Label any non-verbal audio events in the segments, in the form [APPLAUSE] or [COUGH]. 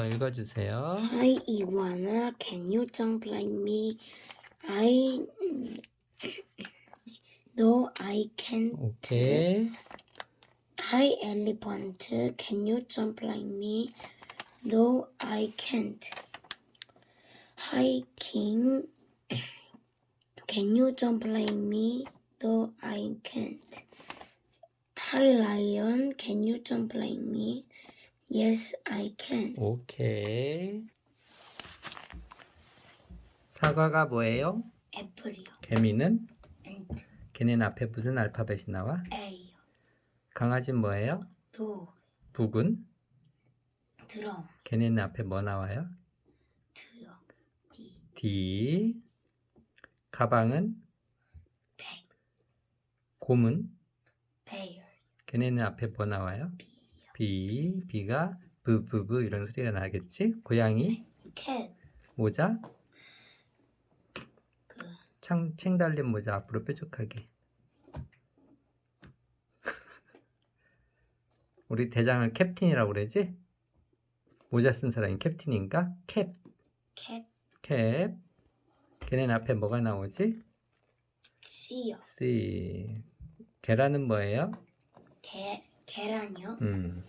읽어주세요. Hi iguana, can you jump like me? I [COUGHS] no, I can't. 오케이. Hi elephant, can you jump like me? No, I can't. Hi king, [COUGHS] can you jump like me? No, I can't. Hi lion, can you jump like me? Yes, I can. 오케이. 사과가 뭐예요? 애플이요. 개미는? 앤트, 걔네는 앞에 무슨 알파벳이 나와? A요. 강아지는 뭐예요? 도, 북은? 드럼, 걔네는 앞에 뭐 나와요? 드요. D, D. 가방은? 백, 곰은? 베일, 걔네는 앞에 뭐 나와요? B. B가 브브브 이런 소리가 나겠지? 고양이? 캣, 모자? 그, 창, 챙 달린 모자 앞으로 뾰족하게. [LAUGHS] 우리 대장을 캡틴이라고 그러지? 모자 쓴 사람이 캡틴인가? 캡, 캣, 캡. 걔네는 앞에 뭐가 나오지? C요. C. 계란은 뭐예요? 게, 계란이요. 음.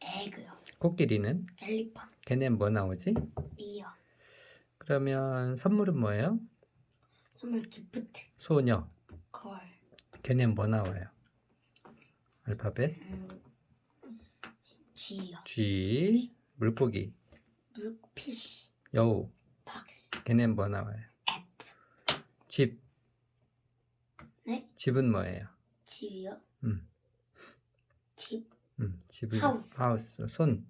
에그요. 코끼리는? 엘리펀, 걔네는 뭐 나오지? 이요. 그러면 선물은 뭐예요? 선물 기프트, 소녀. 걸, 걔네는 뭐 나와요? 알파벳? 음, G요. G. 물고기. 물피시, 여우. 박스, 걔네는 뭐 나와요? F, 집. 네? 집은 뭐예요? 집이요. 음. 집, 음, 집은 하우스. 하우스. 손.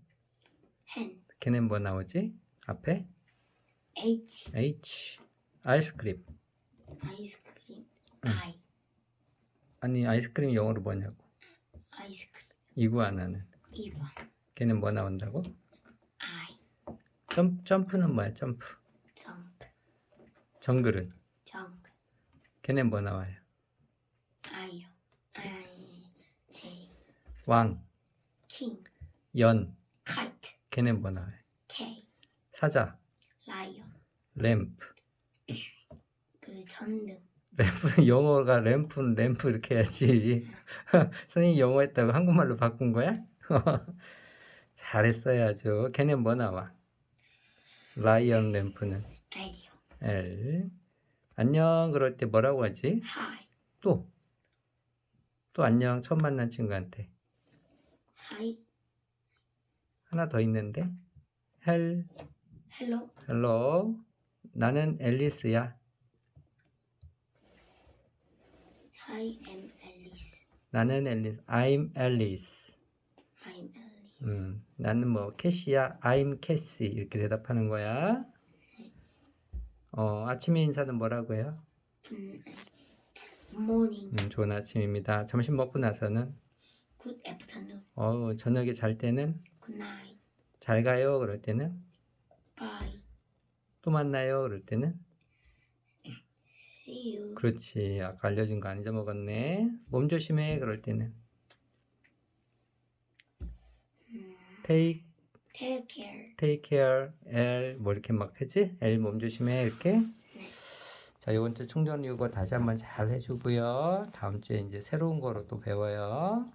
헨, 걔는 뭐 나오지? 앞에 H, H. 아이스크림. 아이스크림, 음. I, 아니 아이스크림 영어로 뭐냐고. 아이스크림, 이구아나는. 이관, 걔는 뭐 나온다고? I, 점, 점프는 뭐야? 점프. 점프, 정글은. 점프, 걔는 뭐 나와요? I, J, 왕. 킹, 연. 카이트, 걔는 뭐 나와요? K, 사자. 라이언, 램프. 그 전등, 램프는 영어가 램프는 램프 이렇게 해야지. [LAUGHS] 선생님이 영어 했다고 한국말로 바꾼 거야? [LAUGHS] 잘했어요 아주. 걔는 뭐 나와? 라이언 램프는. L. 안녕 그럴 때 뭐라고 하지? Hi, 또. 또 안녕 처음 만난 친구한테. 하나 더 있는데. 헬, hello, 헬로. 나는 앨리스야. I am Alice, 나는 앨리스. I'm Alice. I'm Alice. 음, 나는 뭐 캐시야. I'm 캐시. 이렇게 대답하는 거야. 어, 아침에 인사는 뭐라고 해요? 음, good morning, 음, 좋은 아침입니다. 점심 먹고 나서는 good afternoon, 어, 저녁에 잘 때는 good night, 잘 가요. 그럴 때는 bye, 또 만나요. 그럴 때는 see you, 그렇지. 아까 알려준 거 안 잊어먹었네. 몸 조심해. 그럴 때는 음, take, take care, take care, L 뭐 이렇게 막 하지? L 몸 조심해 이렇게. 네. 자, 이번 주 충전 유거 다시 한번 잘 해주고요. 다음 주에 이제 새로운 거로 또 배워요.